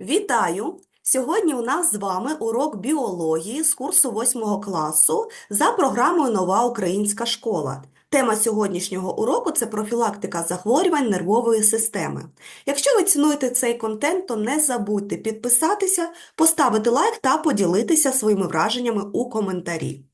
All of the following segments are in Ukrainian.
Вітаю! Сьогодні у нас з вами урок біології з курсу 8 класу за програмою Нова українська школа. Тема сьогоднішнього уроку це профілактика захворювань нервової системи. Якщо ви цінуєте цей контент, то не забудьте підписатися, поставити лайк та поділитися своїми враженнями у коментарі.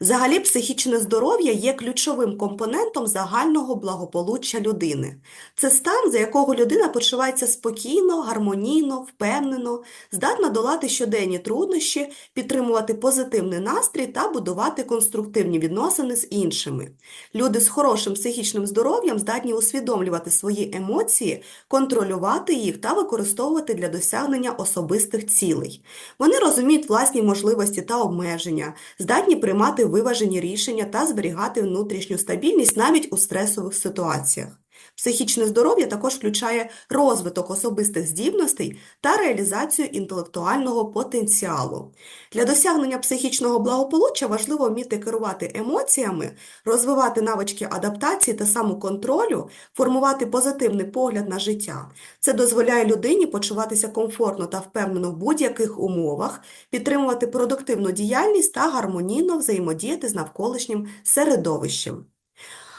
Взагалі, психічне здоров'я є ключовим компонентом загального благополуччя людини. Це стан, за якого людина почувається спокійно, гармонійно, впевнено, здатна долати щоденні труднощі, підтримувати позитивний настрій та будувати конструктивні відносини з іншими. Люди з хорошим психічним здоров'ям здатні усвідомлювати свої емоції, контролювати їх та використовувати для досягнення особистих цілей. Вони розуміють власні можливості та обмеження, здатні приймати виважені рішення та зберігати внутрішню стабільність навіть у стресових ситуаціях. Психічне здоров'я також включає розвиток особистих здібностей та реалізацію інтелектуального потенціалу. Для досягнення психічного благополуччя важливо вміти керувати емоціями, розвивати навички адаптації та самоконтролю, формувати позитивний погляд на життя. Це дозволяє людині почуватися комфортно та впевнено в будь-яких умовах, підтримувати продуктивну діяльність та гармонійно взаємодіяти з навколишнім середовищем.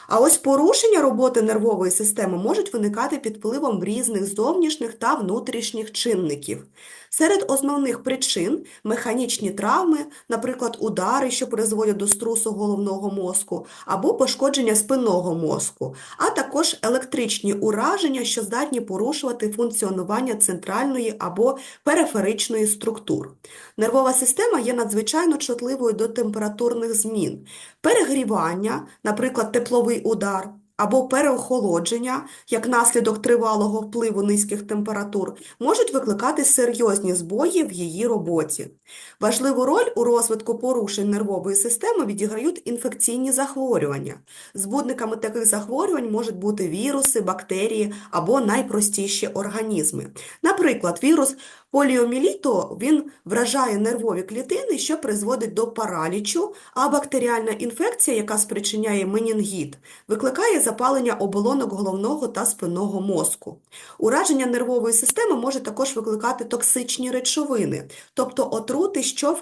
А ось порушення роботи нервової системи можуть виникати під впливом різних зовнішніх та внутрішніх чинників. Серед основних причин механічні травми, наприклад, удари, що призводять до струсу головного мозку, або пошкодження спинного мозку, а також електричні ураження, що здатні порушувати функціонування центральної або периферичної структур. Нервова система є надзвичайно чутливою до температурних змін. Перегрівання, наприклад, тепловий удар, або переохолодження, як наслідок тривалого впливу низьких температур, можуть викликати серйозні збої в її роботі. Важливу роль у розвитку порушень нервової системи відіграють інфекційні захворювання. Збудниками таких захворювань можуть бути віруси, бактерії або найпростіші організми. Наприклад, вірус поліоміліту він вражає нервові клітини, що призводить до паралічу, а бактеріальна інфекція, яка спричиняє менінгіт, викликає запалення оболонок головного та спинного мозку. Ураження нервової системи може також викликати токсичні речовини, тобто отрути, що е,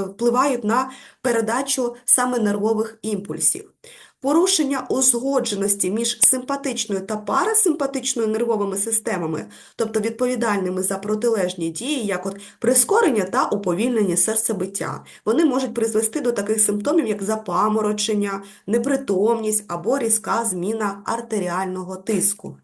впливають на передачу саме нервових імпульсів. Порушення узгодженості між симпатичною та парасимпатичною нервовими системами, тобто відповідальними за протилежні дії, як от прискорення та уповільнення серцебиття, вони можуть призвести до таких симптомів, як запаморочення, непритомність або різка зміна артеріального тиску.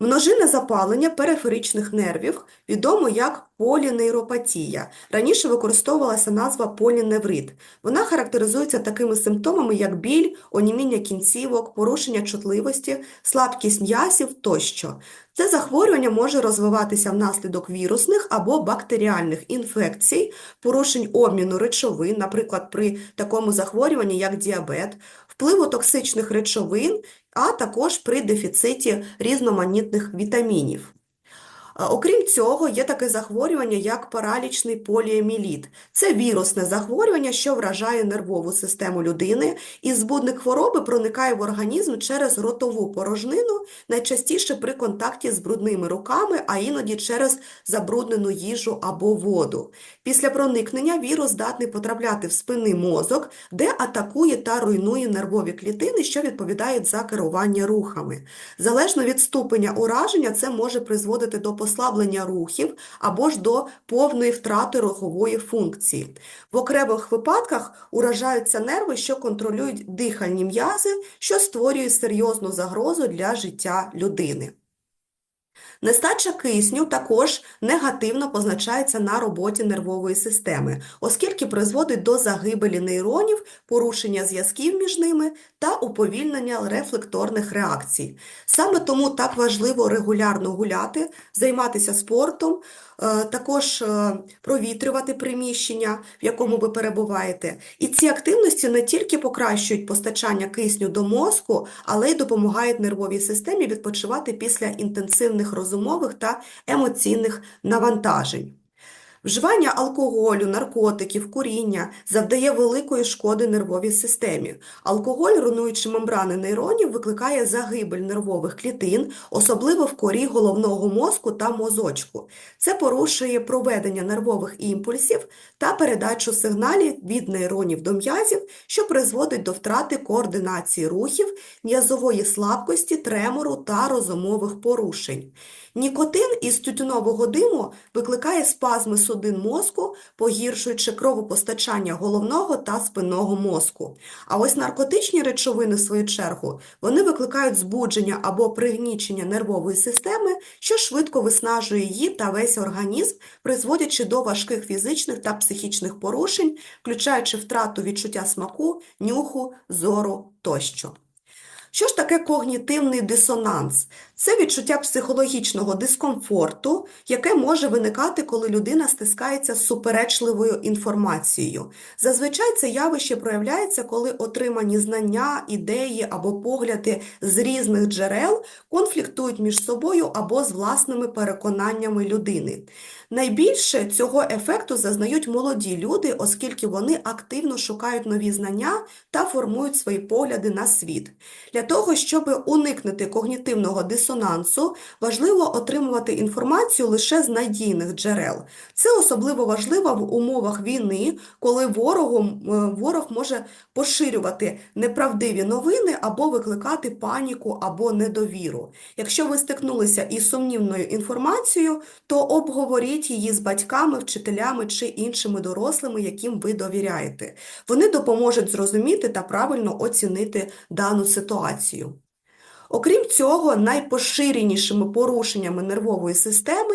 Множинне запалення периферичних нервів відомо як полінейропатія. Раніше використовувалася назва поліневрит. Вона характеризується такими симптомами, як біль, оніміння кінцівок, порушення чутливості, слабкість м'язів тощо. Це захворювання може розвиватися внаслідок вірусних або бактеріальних інфекцій, порушень обміну речовин, наприклад, при такому захворюванні, як діабет, впливу токсичних речовин, а також при дефіциті різноманітних вітамінів. Окрім цього, є таке захворювання, як паралічний поліеміліт. Це вірусне захворювання, що вражає нервову систему людини, і збудник хвороби проникає в організм через ротову порожнину, найчастіше при контакті з брудними руками, а іноді через забруднену їжу або воду. Після проникнення вірус здатний потрапляти в спинний мозок, де атакує та руйнує нервові клітини, що відповідають за керування рухами. Залежно від ступеня ураження, це може призводити до послаблення рухів або ж до повної втрати рухової функції. В окремих випадках уражаються нерви, що контролюють дихальні м'язи, що створює серйозну загрозу для життя людини. Нестача кисню також негативно позначається на роботі нервової системи, оскільки призводить до загибелі нейронів, порушення зв'язків між ними та уповільнення рефлекторних реакцій. Саме тому так важливо регулярно гуляти, займатися спортом, е, також е, провітрювати приміщення, в якому ви перебуваєте. І ці активності не тільки покращують постачання кисню до мозку, але й допомагають нервовій системі відпочивати після інтенсивних розумових та емоційних навантажень. Вживання алкоголю, наркотиків, куріння завдає великої шкоди нервовій системі. Алкоголь, руйнуючи мембрани нейронів, викликає загибель нервових клітин, особливо в корі головного мозку та мозочку. Це порушує проведення нервових імпульсів та передачу сигналів від нейронів до м'язів, що призводить до втрати координації рухів, м'язової слабкості, тремору та розумових порушень. Нікотин із тютюнового диму викликає спазми судин мозку, погіршуючи кровопостачання головного та спинного мозку. А ось наркотичні речовини, в свою чергу, вони викликають збудження або пригнічення нервової системи, що швидко виснажує її та весь організм, призводячи до важких фізичних та психічних порушень, включаючи втрату відчуття смаку, нюху, зору тощо. Що ж таке когнітивний дисонанс? Це відчуття психологічного дискомфорту, яке може виникати, коли людина стискається з суперечливою інформацією. Зазвичай це явище проявляється, коли отримані знання, ідеї або погляди з різних джерел конфліктують між собою або з власними переконаннями людини. Найбільше цього ефекту зазнають молоді люди, оскільки вони активно шукають нові знання та формують свої погляди на світ. Для того, щоб уникнути когнітивного дисонансу, важливо отримувати інформацію лише з надійних джерел. Це особливо важливо в умовах війни, коли ворогом, е, ворог може поширювати неправдиві новини або викликати паніку або недовіру. Якщо ви стикнулися із сумнівною інформацією, то обговоріть її з батьками, вчителями чи іншими дорослими, яким ви довіряєте. Вони допоможуть зрозуміти та правильно оцінити дану ситуацію. Окрім цього, найпоширенішими порушеннями нервової системи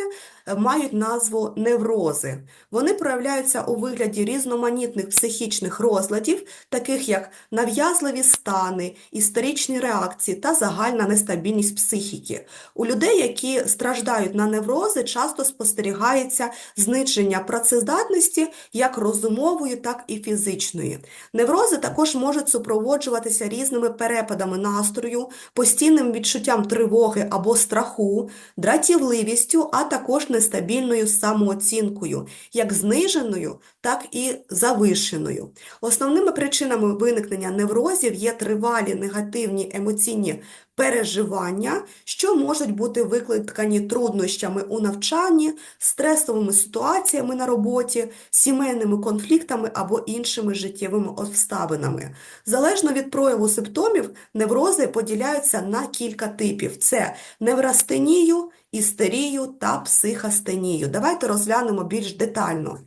мають назву неврози. Вони проявляються у вигляді різноманітних психічних розладів, таких як нав'язливі стани, істеричні реакції та загальна нестабільність психіки. У людей, які страждають на неврози, часто спостерігається зниження працездатності як розумової, так і фізичної. Неврози також можуть супроводжуватися різними перепадами настрою, постійним відчуттям тривоги або страху, дратівливістю, а також нестабільною самооцінкою, як зниженою, так і завишеною. Основними причинами виникнення неврозів є тривалі негативні емоційні переживання, що можуть бути викликані труднощами у навчанні, стресовими ситуаціями на роботі, сімейними конфліктами або іншими життєвими обставинами. Залежно від прояву симптомів, неврози поділяються на кілька типів: це неврастенію, істерію та психостенію. Давайте розглянемо більш детально.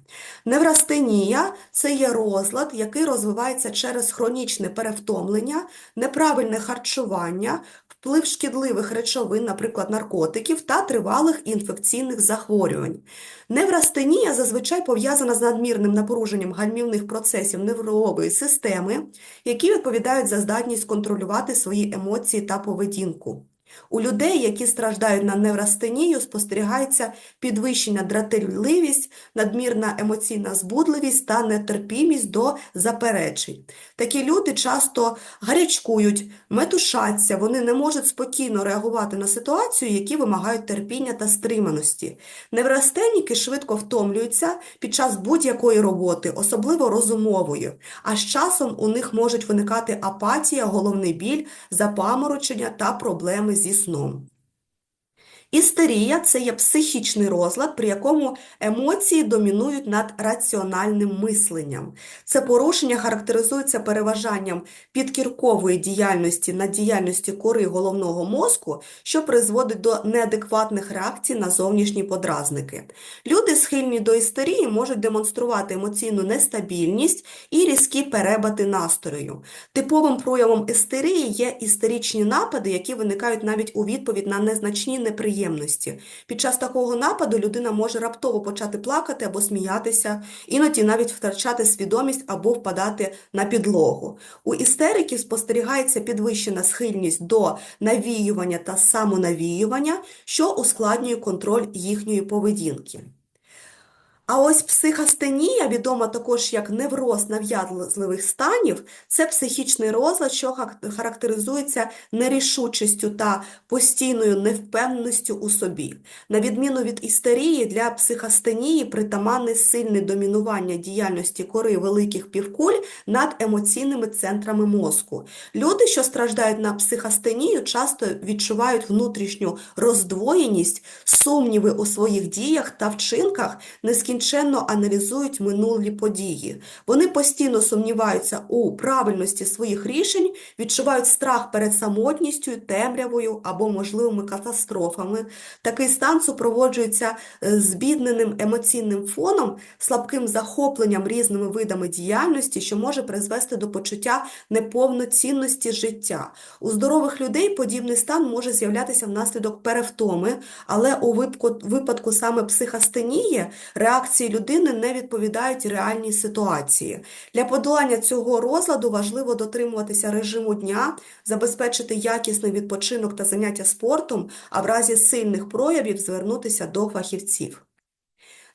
Неврастенія це є розлад, який розвивається через хронічне перевтомлення, неправильне харчування, вплив шкідливих речовин, наприклад, наркотиків та тривалих інфекційних захворювань. Неврастенія зазвичай пов'язана з надмірним напруженням гальмівних процесів нервової системи, які відповідають за здатність контролювати свої емоції та поведінку. У людей, які страждають на неврастенію, спостерігається підвищена дратівливість, надмірна емоційна збудливість та нетерпімість до заперечень. Такі люди часто гарячкують, метушаться, вони не можуть спокійно реагувати на ситуацію, які вимагають терпіння та стриманості. Неврастеніки швидко втомлюються під час будь-якої роботи, особливо розумової, а з часом у них можуть виникати апатія, головний біль, запаморочення та проблеми зі сном. Істерія це є психічний розлад, при якому емоції домінують над раціональним мисленням. Це порушення характеризується переважанням підкіркової діяльності над діяльністю кори головного мозку, що призводить до неадекватних реакцій на зовнішні подразники. Люди, схильні до істерії, можуть демонструвати емоційну нестабільність і різкі перебати настрою. Типовим проявом істерії є істеричні напади, які виникають навіть у відповідь на незначні неприємності неприємності. Під час такого нападу людина може раптово почати плакати або сміятися, іноді навіть втрачати свідомість або впадати на підлогу. У істериків спостерігається підвищена схильність до навіювання та самонавіювання, що ускладнює контроль їхньої поведінки. А ось психостенія, відома також як невроз нав'язливих станів, це психічний розлад, що характеризується нерішучістю та постійною невпевненістю у собі. На відміну від істерії, для психостенії притаманне сильне домінування діяльності кори великих півкуль над емоційними центрами мозку. Люди, що страждають на психостенію, часто відчувають внутрішню роздвоєність, сумніви у своїх діях та вчинках, нескінченно аналізують минулі події. Вони постійно сумніваються у правильності своїх рішень, відчувають страх перед самотністю, темрявою або можливими катастрофами. Такий стан супроводжується е, збідненим емоційним фоном, слабким захопленням різними видами діяльності, що може призвести до почуття неповноцінності життя. У здорових людей подібний стан може з'являтися внаслідок перевтоми, але у випадку, саме психостенії реакції людини не відповідають реальній ситуації. Для подолання цього розладу важливо дотримуватися режиму дня, забезпечити якісний відпочинок та заняття спортом, а в разі сильних проявів звернутися до фахівців.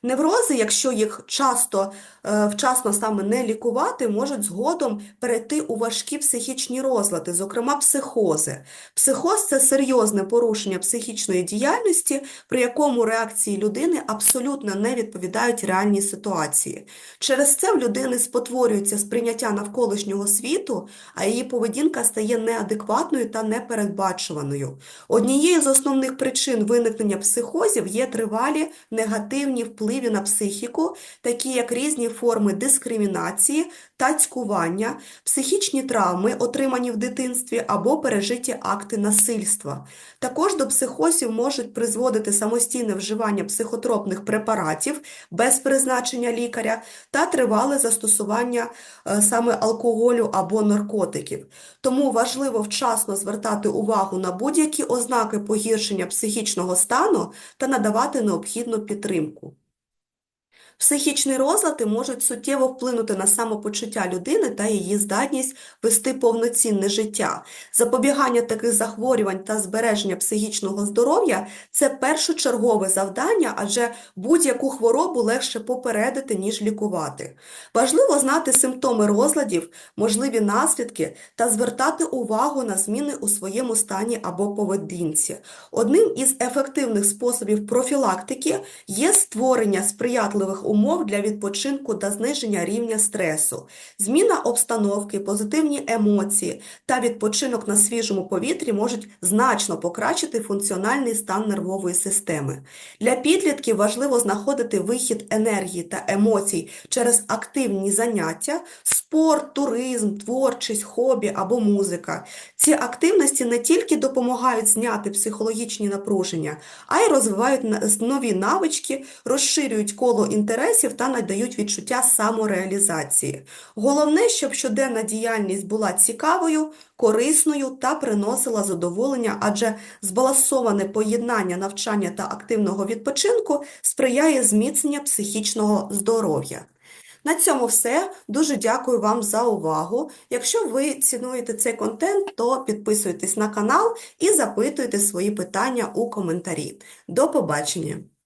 Неврози, якщо їх часто е, вчасно саме не лікувати, можуть згодом перейти у важкі психічні розлади, зокрема психози. Психоз це серйозне порушення психічної діяльності, при якому реакції людини абсолютно не відповідають реальній ситуації. Через це в людини спотворюється сприйняття навколишнього світу, а її поведінка стає неадекватною та непередбачуваною. Однією з основних причин виникнення психозів є тривалі негативні впливи на психіку, такі як різні форми дискримінації та цькування, психічні травми, отримані в дитинстві, або пережиті акти насильства. Також до психозів можуть призводити самостійне вживання психотропних препаратів без призначення лікаря та тривале застосування е, саме алкоголю або наркотиків. Тому важливо вчасно звертати увагу на будь-які ознаки погіршення психічного стану та надавати необхідну підтримку. Психічні розлади можуть суттєво вплинути на самопочуття людини та її здатність вести повноцінне життя. Запобігання таких захворювань та збереження психічного здоров'я це першочергове завдання, адже будь-яку хворобу легше попередити, ніж лікувати. Важливо знати симптоми розладів, можливі наслідки та звертати увагу на зміни у своєму стані або поведінці. Одним із ефективних способів профілактики є створення сприятливих умов для відпочинку та зниження рівня стресу, зміна обстановки, позитивні емоції та відпочинок на свіжому повітрі можуть значно покращити функціональний стан нервової системи. Для підлітків важливо знаходити вихід енергії та емоцій через активні заняття, спорт, туризм, творчість, хобі або музика. Ці активності не тільки допомагають зняти психологічні напруження, а й розвивають нові навички, розширюють коло інтересів та надають відчуття самореалізації. Головне, щоб щоденна діяльність була цікавою, корисною та приносила задоволення, адже збалансоване поєднання навчання та активного відпочинку сприяє зміцненню психічного здоров'я. На цьому все. Дуже дякую вам за увагу. Якщо ви цінуєте цей контент, то підписуйтесь на канал і запитуйте свої питання у коментарі. До побачення!